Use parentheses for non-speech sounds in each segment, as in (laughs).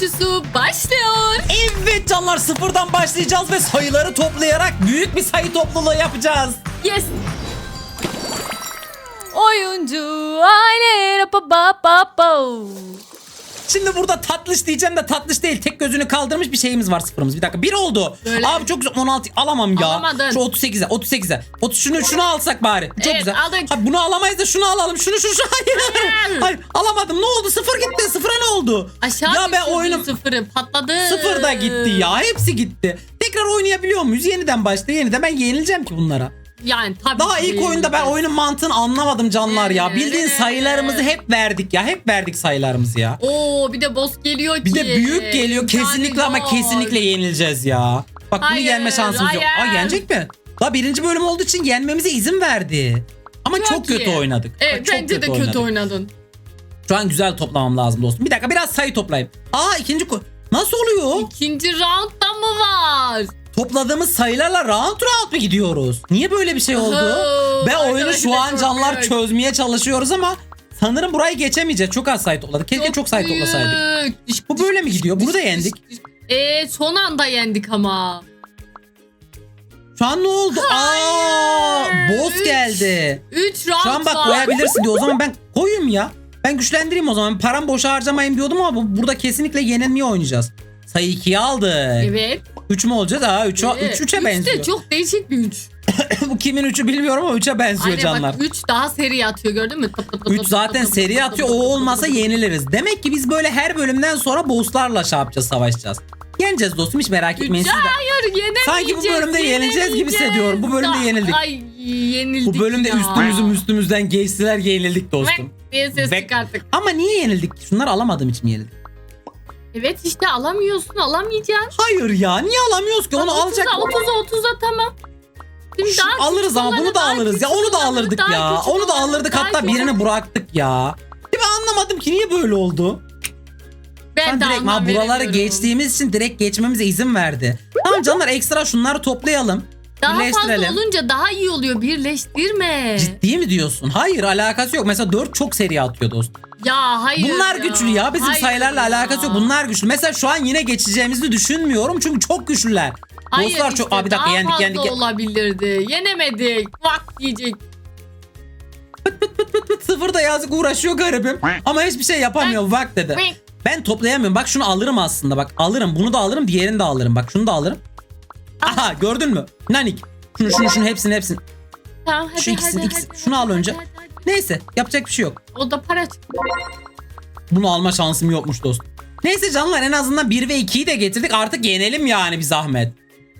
koşusu başlıyor. Evet canlar sıfırdan başlayacağız ve sayıları toplayarak büyük bir sayı topluluğu yapacağız. Yes. Oyuncu aile ba ba ba. Şimdi burada tatlış diyeceğim de tatlış değil. Tek gözünü kaldırmış bir şeyimiz var sıfırımız. Bir dakika bir oldu. Böyle. Abi çok güzel 16 alamam ya. Alamadın. Şu 38'e 38'e. 30 şunu şunu alsak bari. Çok Evet, güzel. aldık. Abi bunu alamayız da şunu alalım. Şunu şunu şunu. Hayır. Hayır. Hayır. Alamadım. Ne oldu? Sıfır gitti. Sıfıra ne oldu? Aşağı ya ben oyunum sıfırı patladı. sıfır da gitti ya. Hepsi gitti. Tekrar oynayabiliyor muyuz? Yeniden başla. Yeniden ben yenileceğim ki bunlara. Yani tabii Daha ki ilk oyunda ben oyunun mantığını anlamadım canlar ya. Bildiğin sayılarımızı hep verdik ya. Hep verdik sayılarımızı ya. Oo bir de boss geliyor ki. Bir de büyük geliyor. Kesinlikle ama boss. kesinlikle yenileceğiz ya. Bak bunu Hayır, yenme şansımız yok. Aa hayır. yenecek mi? Daha birinci bölüm olduğu için yenmemize izin verdi. Ama çok, Çok kötü oynadık. Evet çok bence de kötü oynadık. oynadın. Şu an güzel toplamam lazım dostum. Bir dakika biraz sayı toplayayım. Aa ikinci ko- Nasıl oluyor? İkinci roundda mı var? Topladığımız sayılarla round round mu gidiyoruz? Niye böyle bir şey oldu? Oho, Ve oyunu şu an canlar çözmeye çalışıyoruz ama sanırım burayı geçemeyeceğiz. Çok az sayı topladık. Keşke çok, sayı büyük. toplasaydık. Diş, Bu diş, böyle mi gidiyor? Bunu da yendik. diş. Ee, son anda yendik ama. Şu an ne oldu? Aa, boss Üç. geldi. 3 round Şu an bak var. koyabilirsin diyor. O zaman ben koyayım ya. Ben güçlendireyim o zaman. Param boşa harcamayın diyordum ama bu, burada kesinlikle yenilmeye oynayacağız. Sayı 2'ye aldık. Evet. 3 mü olacağız? Aa 3 evet. 3 3'e Üç benziyor. de çok değişik bir 3. (coughs) bu kimin 3'ü bilmiyorum ama 3'e benziyor Aynen canlar. bak 3 daha seri atıyor gördün mü? Tıp tıp tıp 3 tıp zaten tıp tıp seri tıp atıyor. O tıp olmasa tıp tıp. yeniliriz. Demek ki biz böyle her bölümden sonra bosslarla şey yapacağız, savaşacağız. Yeneceğiz dostum hiç merak etmeyin. Üç, Siz de- hayır yenemeyeceğiz. Sanki bu bölümde yenileceğiz gibi hissediyorum. Bu bölümde yenildik. Ay yenildik Bu bölümde ya. üstümüzüm üstümüzden geçtiler yenildik dostum. Vek diye ses Vek. çıkarttık. Ama niye yenildik? Şunları alamadığım için mi yenildik? Evet işte alamıyorsun alamayacaksın. Hayır ya niye alamıyoruz ki? Onu alacak. 30'a 30'a 30'a tamam. Şimdi Şu- daha alırız ama bunu da alırız ya. Onu da alırdık daha ya. küçük Onu da alırdık daha hatta küçük- birini bıraktık ya. Ben anlamadım ki niye böyle oldu? Ben Ben de direkt ha, buraları geçtiğimiz için direkt geçmemize izin verdi. Tamam canlar ekstra şunları toplayalım. Daha fazla birleştirelim. olunca daha iyi oluyor. Birleştirme. Ciddi mi diyorsun? Hayır alakası yok. Mesela 4 çok seri atıyor dostum. Ya hayır Bunlar güçlü ya. Bizim Hayır sayılarla ya. alakası yok. Bunlar güçlü. Mesela şu an yine geçeceğimizi düşünmüyorum. Çünkü çok güçlüler. Hayır işte, çok... Aa, bir dakika daha yendik fazla yendik. olabilirdi. Yenemedik. Bak diyecek. (laughs) Sıfır da yazık uğraşıyor garibim. Ama hiçbir şey yapamıyor. Bak dedi. Ben toplayamıyorum. Bak şunu alırım aslında. Bak alırım. Bunu da alırım. Diğerini de alırım. Bak şunu da alırım. Aha gördün mü? Nanik. Şunu şunu şunu hepsini hepsini. Tamam hadi Şu ikisini, hadi, ikisini. hadi, Şunu hadi, al önce. hadi, hadi. Neyse yapacak bir şey yok. O da para çıktı. Bunu alma şansım yokmuş dostum. Neyse canlar en azından 1 ve 2'yi de getirdik. Artık yenelim yani bir zahmet.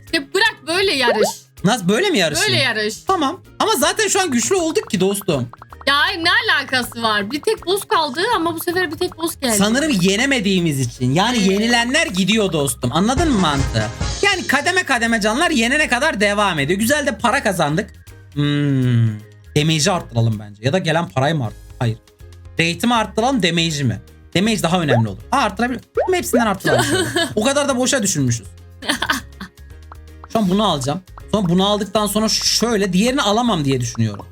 İşte bırak böyle yarış. Nasıl böyle mi yarışayım? Böyle yarış. Tamam. Ama zaten şu an güçlü olduk ki dostum. Ya ne alakası var? Bir tek boss kaldı ama bu sefer bir tek boss geldi. Sanırım yenemediğimiz için. Yani yenilenler gidiyor dostum. Anladın mı mantığı? Yani kademe kademe canlar yenene kadar devam ediyor. Güzel de para kazandık. Hmm. Damage'i arttıralım bence. Ya da gelen parayı mı arttıralım? Hayır. Rate'i mi arttıralım damage'i mi? Damage daha önemli olur. Ha arttırabilir. Ama hepsinden arttıralım. o kadar da boşa düşünmüşüz. Şu an bunu alacağım. Sonra bunu aldıktan sonra şöyle diğerini alamam diye düşünüyorum.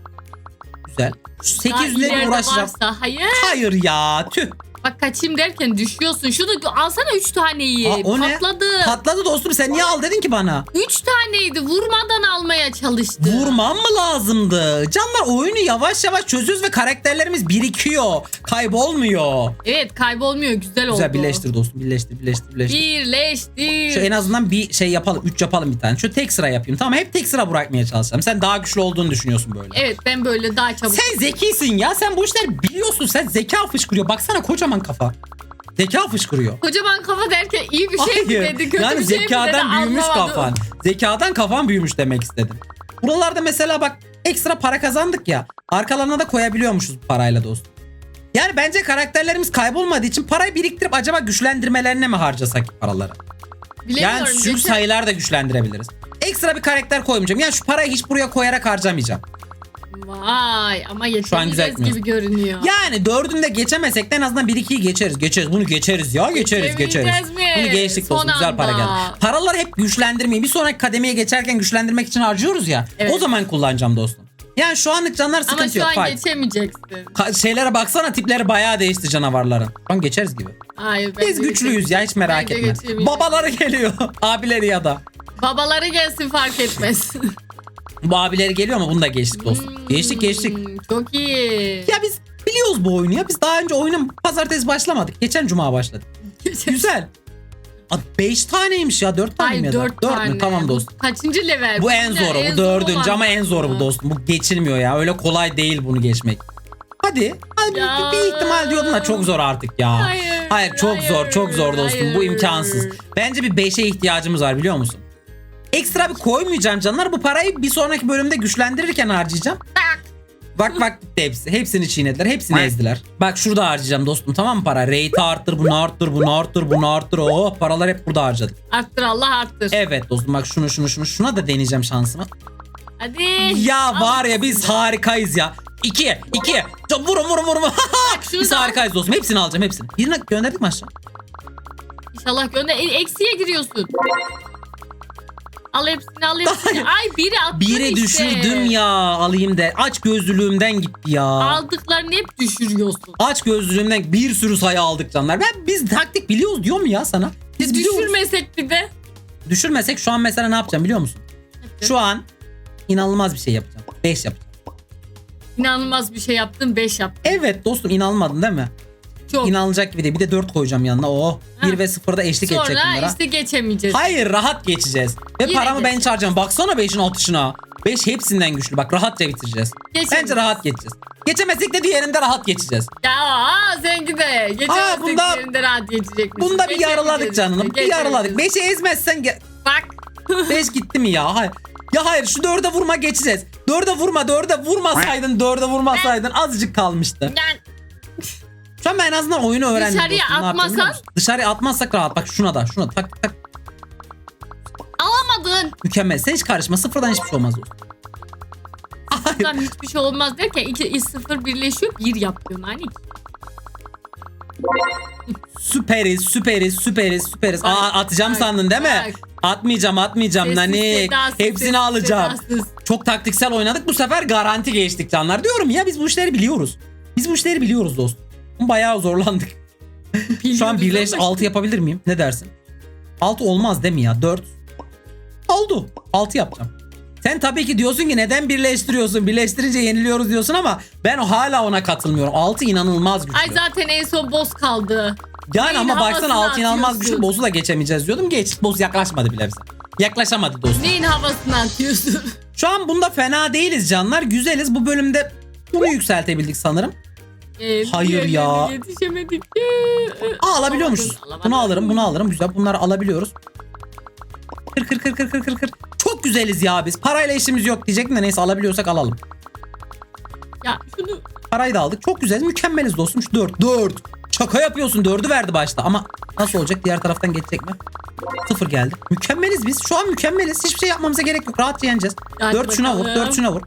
Güzel. Şu Daha 800'lerle ileride uğraşacağım. varsa, hayır. Hayır ya tüh. Bak kaçayım derken düşüyorsun. Şunu alsana 3 taneyi. Aa, o ne? Patladı. Patladı dostum sen niye al dedin ki bana? 3 taneydi. Vurmadan almaya çalıştı. Vurmam mı lazımdı? Canlar oyunu yavaş yavaş çözüyoruz ve karakterlerimiz birikiyor. Kaybolmuyor. Evet kaybolmuyor. Güzel, oldu. Güzel birleştir dostum birleştir birleştir birleştir. Birleştir. Şu en azından bir şey yapalım. 3 yapalım bir tane. Şu tek sıra yapayım. Tamam hep tek sıra bırakmaya çalışacağım. Sen daha güçlü olduğunu düşünüyorsun böyle. Evet ben böyle daha çabuk. Sen zekisin ya. Sen bu işler biliyorsun. Sen zeka fışkırıyor. Baksana kocaman kafa. Zeka fışkırıyor. Kocaman kafa derken iyi bir şey mi dedi? Kötü yani bir şey mi dedi? zekadan büyümüş Anlamadım. kafan. Zekadan kafan büyümüş demek istedim. Buralarda mesela bak ekstra para kazandık ya. Arkalarına da koyabiliyormuşuz bu parayla dostum. Yani bence karakterlerimiz kaybolmadığı için parayı biriktirip acaba güçlendirmelerine mi harcasak paraları? Bilemiyorum. Yani geçen- sayılar da güçlendirebiliriz. Ekstra bir karakter koymayacağım. Yani şu parayı hiç buraya koyarak harcamayacağım. Vay ama Şu gitmiyoruz. gibi görünüyor. Yani dördünde geçemesek de en azından 1-2'yi geçeriz. Geçeriz. Bunu geçeriz ya. Geçeriz geçeriz. Mi? Bunu geçtik Son dostum. Güzel para anda. geldi. Paraları hep güçlendirmeyi bir sonraki kademeye geçerken güçlendirmek için harcıyoruz ya. Evet. O zaman kullanacağım dostum. Yani şu anlık canlar Ama sıkıntı şu yok. an Fight. geçemeyeceksin. Ka- şeylere baksana tipleri bayağı değişti canavarların. Şu an geçeriz gibi. Hayır. Biz bence güçlüyüz ya hiç merak etme. Babaları geliyor. (laughs) Abileri ya da. Babaları gelsin fark etmez. (laughs) Bu abileri geliyor ama bunu da geçtik dostum. Geçtik geçtik. Hmm, Çok iyi. Ya biz biliyoruz bu oyunu ya. Biz daha önce oyunun pazartesi başlamadık. Geçen cuma başladık. (laughs) Güzel. 5 taneymiş ya. 4 tane mi ya da? dört Dört tane. mü? Tamam dostum. Kaçıncı level? Bu en zoru. Bu dördüncü ama en zoru bu dostum. Bu geçilmiyor ya. Öyle kolay değil bunu geçmek. Hadi. Hadi bir, bir ihtimal diyordum da çok zor artık ya. Hayır. Hayır çok zor çok zor dostum. Bu hayır. imkansız. Bence bir 5'e ihtiyacımız var biliyor musun? Ekstra bir koymayacağım canlar. Bu parayı bir sonraki bölümde güçlendirirken harcayacağım. Bak bak hepsi. Hepsini çiğnediler. Hepsini ezdiler. Bak şurada harcayacağım dostum tamam mı para? Rate'i arttır bunu arttır bunu arttır bunu arttır. Oh paralar hep burada harcadık. Arttır Allah arttır. Evet dostum bak şunu şunu şunu şuna da deneyeceğim şansımı. Hadi. Ya Al var ya biz harikayız ya. İki, iki. Vurun vurun vurun. (laughs) şunu biz da al. harikayız dostum. Hepsini alacağım hepsini. Birine gönderdik mi aşağı? İnşallah gönder. E, Eksiye giriyorsun. Al hepsini al hepsini. Ay biri attın Biri işte. düşürdüm ya alayım de. Aç gözlülüğümden gitti ya. Aldıklarını hep düşürüyorsun. Aç gözlülüğümden bir sürü sayı aldık canlar. Ben biz taktik biliyoruz diyor mu ya sana? Biz biliyoruz. Düşürmesek bir de. Düşürmesek şu an mesela ne yapacağım biliyor musun? Şu an inanılmaz bir şey yapacağım. 5 yapacağım. İnanılmaz bir şey yaptın 5 yaptın. Evet dostum inanmadın değil mi? Çok. İnanılacak gibi değil. Bir de 4 koyacağım yanına. Oh. Ha. 1 ve 0'da eşlik edecek Sonra bunlara. işte geçemeyeceğiz. Hayır rahat geçeceğiz. Ve Yine paramı ben çağıracağım. Baksana 5'in atışına. 5 hepsinden güçlü. Bak rahatça bitireceğiz. Geçemeyeceğiz. Bence rahat geçeceğiz. Geçemezsek de diğerinde rahat geçeceğiz. Ya aa, seninki de. Geçemezsek bunda- yerinde rahat geçecek misin? Bunda bir canını. işte, Bir geçemeyeceğiz. 5'i ezmezsen ge- Bak. (laughs) 5 gitti mi ya? Hayır. Ya hayır şu 4'e vurma geçeceğiz. 4'e vurma 4'e vurmasaydın 4'e vurmasaydın azıcık kalmıştı. Yani Şu an ben en azından oyunu öğrendim. Dışarıya dostum. Ne yapacağım biliyor atmasan? musun? Dışarıya atmazsak rahat. Bak şuna da şuna tak tak. alamadın. Mükemmel. Sen hiç karışma. Sıfırdan hiçbir şey olmaz. dostum. Hayır. Hiçbir şey olmaz derken 2 0 birleşiyor 1 yapıyorsun hani. Süperiz, süperiz, süperiz, süperiz. Aa, atacağım bak, sandın değil mi? bak. Atmayacağım, atmayacağım Sessiz, nanik. sedasız, Hepsini sessiz, alacağım. sedasız. Çok taktiksel oynadık. Bu sefer garanti geçtik canlar. Diyorum ya biz bu işleri biliyoruz. Biz bu işleri biliyoruz dostum. Bayağı zorlandık. Şu an birleş ama 6 yapabilir miyim? Ne dersin? 6 olmaz değil mi ya? 4. Oldu. 6 yapacağım. Sen tabii ki diyorsun ki neden birleştiriyorsun? Birleştirince yeniliyoruz diyorsun ama ben hala ona katılmıyorum. 6 inanılmaz güçlü. Ay zaten en son boss kaldı. Yani Neyin ama baksana havasını altı inanılmaz atıyorsun? güçlü. Boss'u da geçemeyeceğiz diyordum. Geç. Boss yaklaşmadı bile bize. Yaklaşamadı dostum. Neyin havasını atıyorsun? Şu an bunda fena değiliz canlar. Güzeliz. Bu bölümde bunu yükseltebildik sanırım. Ee, Hayır diğerlerine ya. Yetişemedik. Aa, alabiliyormuşuz. Alamadın, Bunu alırım, bunu alırım. Güzel. Bunları alabiliyoruz. Kır kır kır kır kır kır kır. Çok güzeliz ya biz. Parayla işimiz yok diyecektim de neyse alabiliyorsak alalım. Ya şunu Parayı da aldık. Çok güzel. Mükemmeliz dostum. Şu 4. 4. Şaka yapıyorsun. 4'ü verdi başta. Ama nasıl olacak? Diğer taraftan geçecek mi? 0 geldi. Mükemmeliz biz. Şu an mükemmeliz. Hiçbir şey yapmamıza gerek yok. Rahatça yeneceğiz. Hadi 4 şuna vur. bakalım. 4 şuna vur.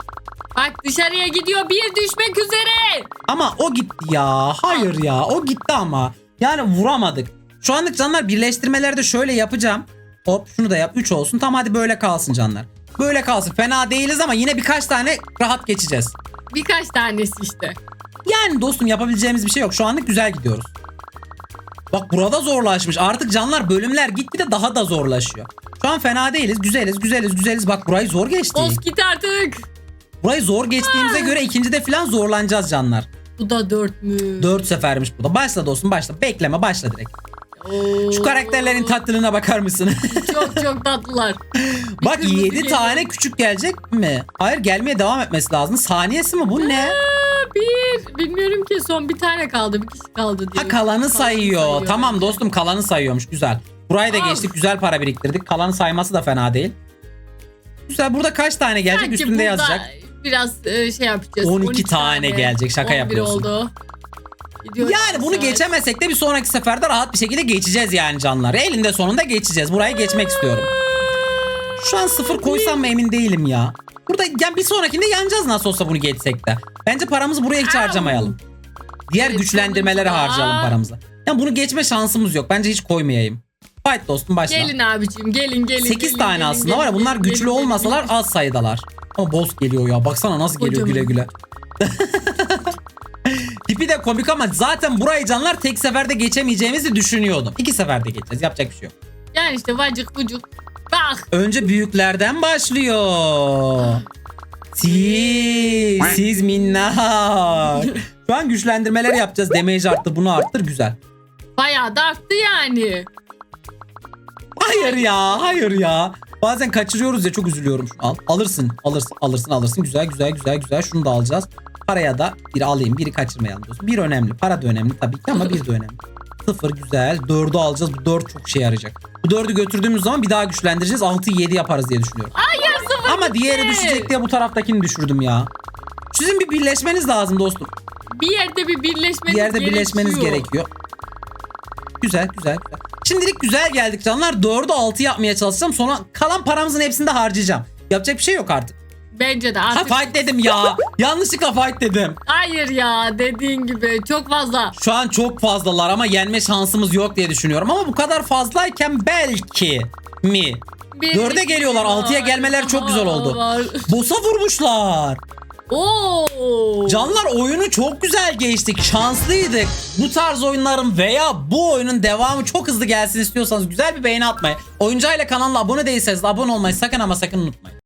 Bak dışarıya gidiyor bir düşmek üzere. Ama o gitti ya. Hayır ya. O gitti ama. Yani vuramadık. Şu anlık canlar birleştirmelerde şöyle yapacağım. Hop şunu da yap. 3 olsun. Tamam hadi böyle kalsın canlar. Böyle kalsın. Fena değiliz ama yine birkaç tane rahat geçeceğiz. Birkaç tanesi işte. Yani dostum yapabileceğimiz bir şey yok. Şu anlık güzel gidiyoruz. Bak burada zorlaşmış. Artık canlar bölümler gitgide daha da zorlaşıyor. Şu an fena değiliz. Güzeliz, güzeliz, güzeliz. Bak burayı zor geçtik. Boss git artık. Burayı zor geçtiğimize göre ikincide falan zorlanacağız canlar. Bu da dört mü? 4 sefermiş bu da. Başla dostum başla. Bekleme başla direkt. Oo. Şu karakterlerin tatlılığına bakar mısın? (laughs) Çok çok tatlılar. (laughs) Bak kırmızı 7 geliyor. tane küçük gelecek mi? Hayır gelmeye devam etmesi lazım. Saniyesi mi bu ne? Aa, bir. Bilmiyorum ki son bir tane kaldı. Bir kişi kaldı diye. Ha kalanı sayıyor. Tamam dostum kalanı sayıyormuş. Güzel. Burayı da geçtik. Güzel para biriktirdik. Kalanı sayması da fena değil. Güzel. Burada kaç tane gelecek Sanki üstünde burada yazacak. Biraz e, şey yapacağız. 12 tane gelecek, şaka 11 yapıyorsun. oldu. Gidiyor Yani bunu yavaş geçemesek de bir sonraki seferde rahat bir şekilde geçeceğiz yani canlar. Elinde sonunda geçeceğiz. Burayı geçmek istiyorum. Şu an sıfır koysam mı emin değilim ya. Burada yani bir sonrakinde yanacağız nasıl olsa bunu geçsek de. Bence paramızı buraya hiç Au. harcamayalım. Diğer Evet, güçlendirmelere harcayalım paramızı. Yani bunu geçme şansımız yok. Bence hiç koymayayım. Fight dostum başla. Gelin abicim gelin gelin. 8 gelin, tane gelin, aslında gelin, var ya bunlar gelin, güçlü gelin, olmasalar gelin. az sayıdalar. Ama boss geliyor ya. Baksana nasıl geliyor Kocaman. güle güle. (laughs) Tipi de komik ama zaten burayı canlar tek seferde geçemeyeceğimizi düşünüyordum. İki seferde geçeceğiz. Yapacak bir şey yok. Yani işte vacık vucuk. Bak. Önce büyüklerden başlıyor. Siz, siz minnak. Şu an güçlendirmeler yapacağız. Damage arttı, bunu arttır güzel. Bayağı da arttı yani. Hayır ya, hayır ya. Bazen kaçırıyoruz ya çok üzülüyorum. Al, alırsın, alırsın, alırsın, alırsın. Güzel, güzel, güzel, güzel. Şunu da alacağız. Paraya da biri alayım, biri kaçırmayalım dostum. Bir önemli, para da önemli tabii ki ama bir de önemli. Sıfır güzel. Dördü alacağız. Bu dört çok şey yarayacak. Bu dördü götürdüğümüz zaman bir daha güçlendireceğiz. 6-7 yaparız diye düşünüyorum. Hayır sıfır. Ama diğeri düşecek diye bu taraftakini düşürdüm ya. Sizin bir birleşmeniz lazım dostum. Bir yerde bir birleşmeniz Bir yerde gerekiyor. birleşmeniz gerekiyor. Güzel güzel güzel. Şimdilik güzel geldik canlar. 4'ü 6 yapmaya çalışacağım. Sonra kalan paramızın hepsini de harcayacağım. Yapacak bir şey yok artık. Bence de Ha artık. fight dedim ya. Yanlışlıkla fight dedim. Hayır ya dediğin gibi çok fazla. Şu an çok fazlalar ama yenme şansımız yok diye düşünüyorum. Ama bu kadar fazlayken belki mi? Bir, Dörde geliyorlar, altıya gelmeler çok güzel oldu. var. Boss'a vurmuşlar. Oo. Canlar oyunu çok güzel geçtik. Şanslıydık. Bu tarz oyunların veya bu oyunun devamı çok hızlı gelsin istiyorsanız güzel bir beğeni atmayı. Oyuncayla kanalına abone değilseniz de abone olmayı sakın ama sakın unutmayın.